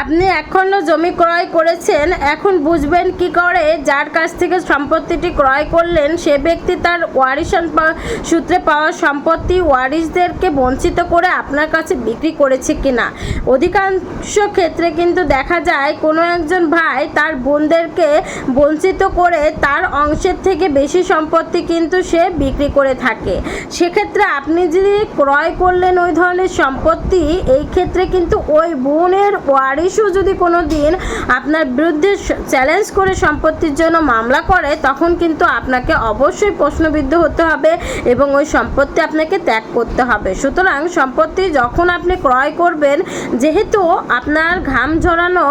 আপনি এখনও জমি ক্রয় করেছেন, এখন বুঝবেন কি করে যার কাছ থেকে সম্পত্তিটি ক্রয় করলেন, সে ব্যক্তি তার ওয়ারিশান সূত্রে পাওয়া সম্পত্তি ওয়ারিশদেরকে বঞ্চিত করে আপনার কাছে বিক্রি করেছে কিনা। অধিকাংশ ক্ষেত্রে কিন্তু দেখা যায়, কোনো একজন ভাই তার বোনদেরকে বঞ্চিত করে তার অংশের থেকে বেশি সম্পত্তি কিন্তু সে বিক্রি করে থাকে। সেক্ষেত্রে আপনি যদি ক্রয় করলেন ওই ধরনের সম্পত্তি, এই ক্ষেত্রে কিন্তু ওই বোনের ওয়ারিশও যদি কোনো দিন আপনার বিরুদ্ধে চ্যালেঞ্জ করে সম্পত্তির জন্য মামলা করে, তখন কিন্তু আপনাকে অবশ্যই প্রশ্নবিদ্ধ হতে হবে এবং ওই সম্পত্তি আপনাকে ত্যাগ করতে হবে। সুতরাং সম্পত্তি যখন আপনি ক্রয় করবেন, যেহেতু আপনার ঘাম ঝরানো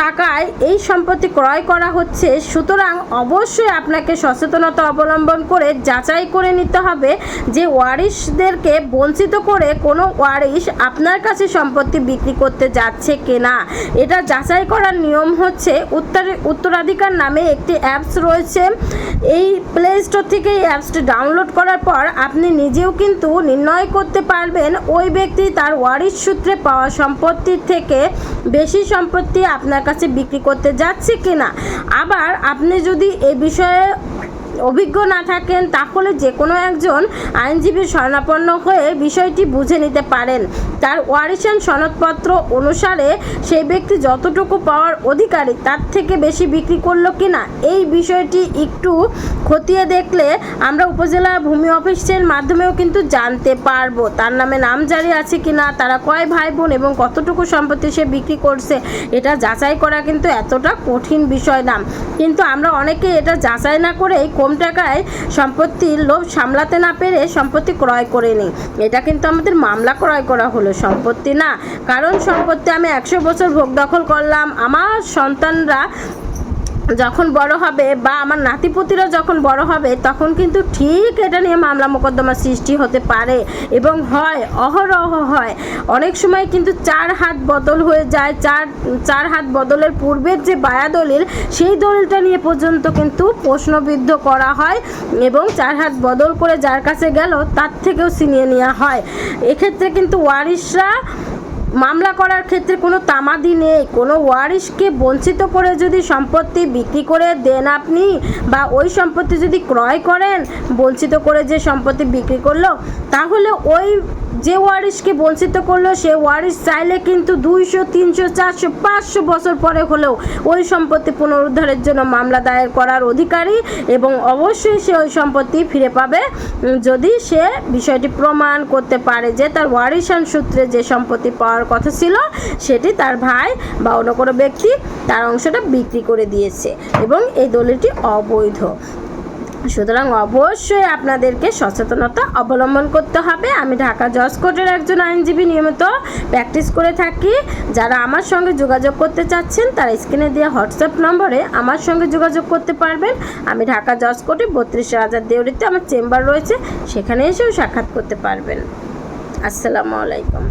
টাকায় এই সম্পত্তি ক্রয় করা হচ্ছে, সুতরাং অবশ্যই আপনাকে সচেতনতা অবলম্বন করে যাচাই করে নিতে হবে যে ওয়ারিশদেরকে বঞ্চিত করে কোনো ওয়ারিশ আপনার কাছে সম্পত্তি বিক্রি করতে যাচ্ছে কিনা। এটা যাচাই করার নিয়ম হচ্ছে, উত্তর উত্তরাধিকার নামে একটি অ্যাপস রয়েছে। এই প্লে স্টোর থেকে এই অ্যাপসটি ডাউনলোড করার পর আপনি নিজেও কিন্তু নির্ণয় করতে পারবেন, ওই ব্যক্তি তার ওয়ারিশ সূত্রে পাওয়া সম্পত্তির থেকে বেশি সম্পত্তি আপনার কাছে বিক্রি করতে যাচ্ছে কিনা? আবার আপনি যদি এ বিষয়ে অভিজ্ঞ না থাকেন, তাহলে যে কোনো একজন আইনজীবীর শরণাপন্ন হয়ে বিষয়টি বুঝে নিতে পারেন। তার ওয়ারিশান সনদপত্র অনুসারে সেই ব্যক্তি যতটুকু পাওয়ার অধিকারী, তার থেকে বেশি বিক্রি করল কিনা, এই বিষয়টি একটু খতিয়ে দেখলে আমরা উপজেলা ভূমি অফিসের মাধ্যমেও কিন্তু জানতে পারব। তার নামে নাম জারি আছে কিনা, তারা কয় ভাই বোন এবং কতটুকু সম্পত্তি সে বিক্রি করছে, এটা যাচাই করা কিন্তু এতটা কঠিন বিষয় না। কিন্তু আমরা অনেকে এটা যাচাই না করেই কম টাকায় সম্পত্তির লোভ সামলাতে না পেরে সম্পত্তি ক্রয় করে নিই। এটা কিন্তু আমাদের মামলা ক্রয় করা হলো, সম্পত্তি না। কারণ সম্পত্তি আমি একশো বছর ভোগ দখল করলাম। আমার সন্তানরা যখন বড় হবে বা আমার নাতিপুতিরা যখন বড় হবে, তখন কিন্তু ঠিক এটা নিয়ে মামলা মোকদ্দমা সৃষ্টি হতে পারে এবং হয়, অহরহ হয়। অনেক সময় কিন্তু চার হাত বদল হয়ে যায়, চার চার হাত বদলের পূর্বের যে বায়া দলিল, সেই দলিলটা নিয়ে পর্যন্ত কিন্তু প্রশ্নবিদ্ধ করা হয় এবং চার হাত বদল করে যার কাছে গেল, তার থেকেও ছিনিয়ে নেওয়া হয়। এক্ষেত্রে কিন্তু ওয়ারিশরা মামলা করার ক্ষেত্রে কোনো তামাদি নেই, কোনো ওয়ারিশকে বঞ্চিত করে যদি সম্পত্তি বিক্রি করে দেন আপনি বা ওই সম্পত্তি যদি ক্রয় করেন, বঞ্চিত করে যে সম্পত্তি বিক্রি করল, তাহলে ওই যে ওয়ারিশকে বঞ্চিত করল, সে ওয়ারিশ চাইলে কিন্তু দুইশো, তিনশো, চারশো, পাঁচশো বছর পরে হলেও ওই সম্পত্তি পুনরুদ্ধারের জন্য মামলা দায়ের করার অধিকারী এবং অবশ্যই সে ওই সম্পত্তি ফিরে পাবে। যদি সে বিষয়টি প্রমাণ করতে পারে যে তার ওয়ারিশান সূত্রে যে সম্পত্তি পাওয়ার কথা ছিল, সেটি তার ভাই বা অন্য কোনো ব্যক্তি তার অংশটা বিক্রি করে দিয়েছে এবং এই দলিলটি অবৈধ। সুতরাং অবশ্যই আপনাদেরকে সচেতনতা অবলম্বন করতে হবে। আমি ঢাকা জজ কোর্টের একজন আইনজীবী নিয়মিত প্র্যাকটিস করে থাকি। যারা আমার সঙ্গে যোগাযোগ করতে চাচ্ছেন, তারা স্ক্রিনে দেওয়া হোয়াটসঅ্যাপ নম্বরে আমার সঙ্গে যোগাযোগ করতে পারবেন। আমি ঢাকা জজ কোর্টে বত্রিশ হাজার দেউরিতে আমার চেম্বার রয়েছে, সেখানে এসেও সাক্ষাৎ করতে পারবেন। আসসালামু আলাইকুম।